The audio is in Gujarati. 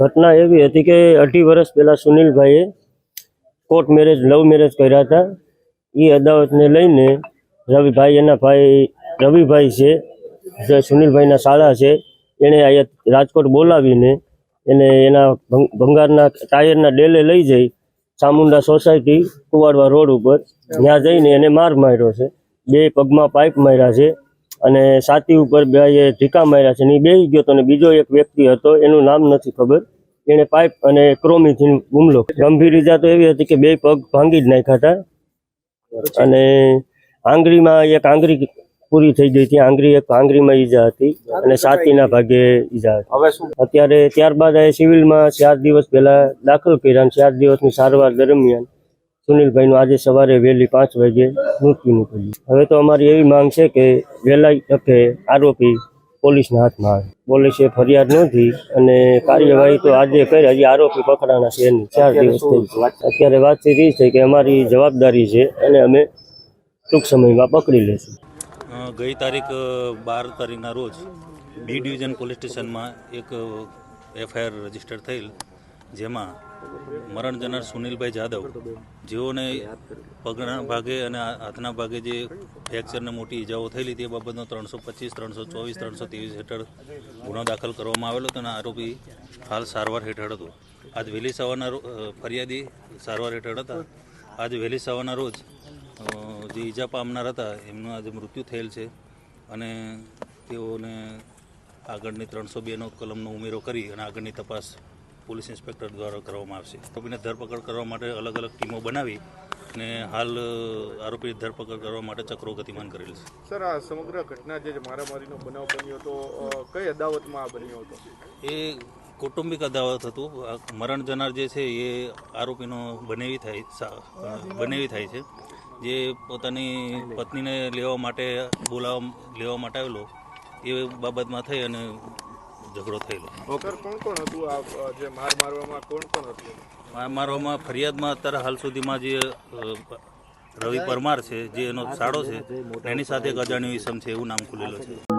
ઘટના એવી હતી કે અઢી વર્ષ પહેલાં સુનિલભાઈએ કોર્ટ મેરેજ, લવ મેરેજ કર્યા હતા. એ અદાવતને લઈને રવિભાઈ, એના ભાઈ, રવિભાઈ છે, જે સુનિલભાઈના શાળા છે, એણે અહીંયા રાજકોટ બોલાવીને એને એના ભંગ- ભંગારના ટાયરના ડેલે લઈ જઈ ચામુંડા સોસાયટી કુવાડવા રોડ ઉપર. ત્યાં જઈને એને માર માર્યો છે. બે પગમાં પાઇપ માર્યા છે. અને સાતી ઉપર બે ઢીકા માર્યા છે ને એ બેસી ગયો હતો અને બીજો એક વ્યક્તિ હતો એનું નામ નથી ખબર. એણે પાઇપ અને ક્રોમીથી હુમલો ગંભીર ઈજા તો એવી હતી કે બે પગ ભાંગી જ નાખ્યા હતા. અને આંગળીમાં એક આંગળી પૂરી થઈ ગઈ હતી. આંગળી એક આંગળીમાં ઈજા હતી અને છાતીના ભાગે ઈજા હતી. હવે શું? અત્યારે ત્યારબાદ એ સિવિલમાં ચાર દિવસ પહેલા દાખલ કર્યા ચાર દિવસની સારવાર દરમિયાન સુનિલભાઈનું આજે સવારે વહેલી પાંચ વાગે મૃત્યુ નીકળ્યું હવે તો અમારી એવી માંગ છે કે વહેલા તકે આરોપી પોલીસના હાથમાં આવે. પોલીસે ફરિયાદ નોંધી અને કાર્યવાહી તો આજે કરી હજી આરોપી પકડાના છે એની. ચાર દિવસ થઈ. અત્યારે વાતચીત એ છે કે અમારી જવાબદારી છે અને અમે ટૂંક સમયમાં પકડી લેશું. ગઈ તારીખ બાર તારીખના રોજ બી ડિવિઝન પોલીસ સ્ટેશનમાં એક એફઆઈઆર રજિસ્ટર થયેલ. જેમાં મરણ જનાર સુનિલભાઈ જાદવ, જેઓને પગના ભાગે અને હાથના ભાગે જે ફ્રેક્ચરને મોટી ઈજાઓ થયેલી તે બાબતનો ત્રણસો પચીસ, ત્રણસો ચોવીસ, ત્રણસો ત્રેવીસ હેઠળ ગુનો દાખલ કરવામાં આવેલો હતો અને આરોપી હાલ સારવાર હેઠળ હતો. આજ વહેલી સવારના ફરિયાદી સારવાર હેઠળ હતા. આજ વહેલી સવારના રોજ જે ઈજા પામનાર હતા, એમનું આજે મૃત્યુ થયેલ છે અને તેઓને આગળની ત્રણસો બેનો કલમનો ઉમેરો કરી અને આગળની તપાસ પોલીસ ઇન્સ્પેક્ટર દ્વારા કરવામાં આવશે. આરોપીને ધરપકડ કરવા માટે અલગ અલગ ટીમો બનાવી અને હાલ આરોપી ધરપકડ કરવા માટે ચક્રો ગતિમાન કરેલ છે. સર આ સમગ્ર ઘટના જે મારામારીનો બનાવ બન્યો હતો કઈ અદાવતમાં આ બન્યો હતો? એ કૌટુંબિક અદાવત હતું. મરણ જનાર જે છે એ આરોપીનો બનેવી થાય બનેવી થાય છે. જે પોતાની પત્નીને લેવા માટે બોલાવવા લેવા માટે આવેલો એ બાબતમાં થઈ અને ઝઘડો થયેલો. સર કોણ કોણ હતું આ જે માર મારવામાં કોણ કોણ હતું? આ મારવામાં ફરિયાદમાં અત્યારે હાલ સુધીમાં જે રવિ પરમાર છે જે એનો સાડો છે એની સાથે એક અજાણ્યો ઈસમ છે એવું નામ ખુલેલું છે.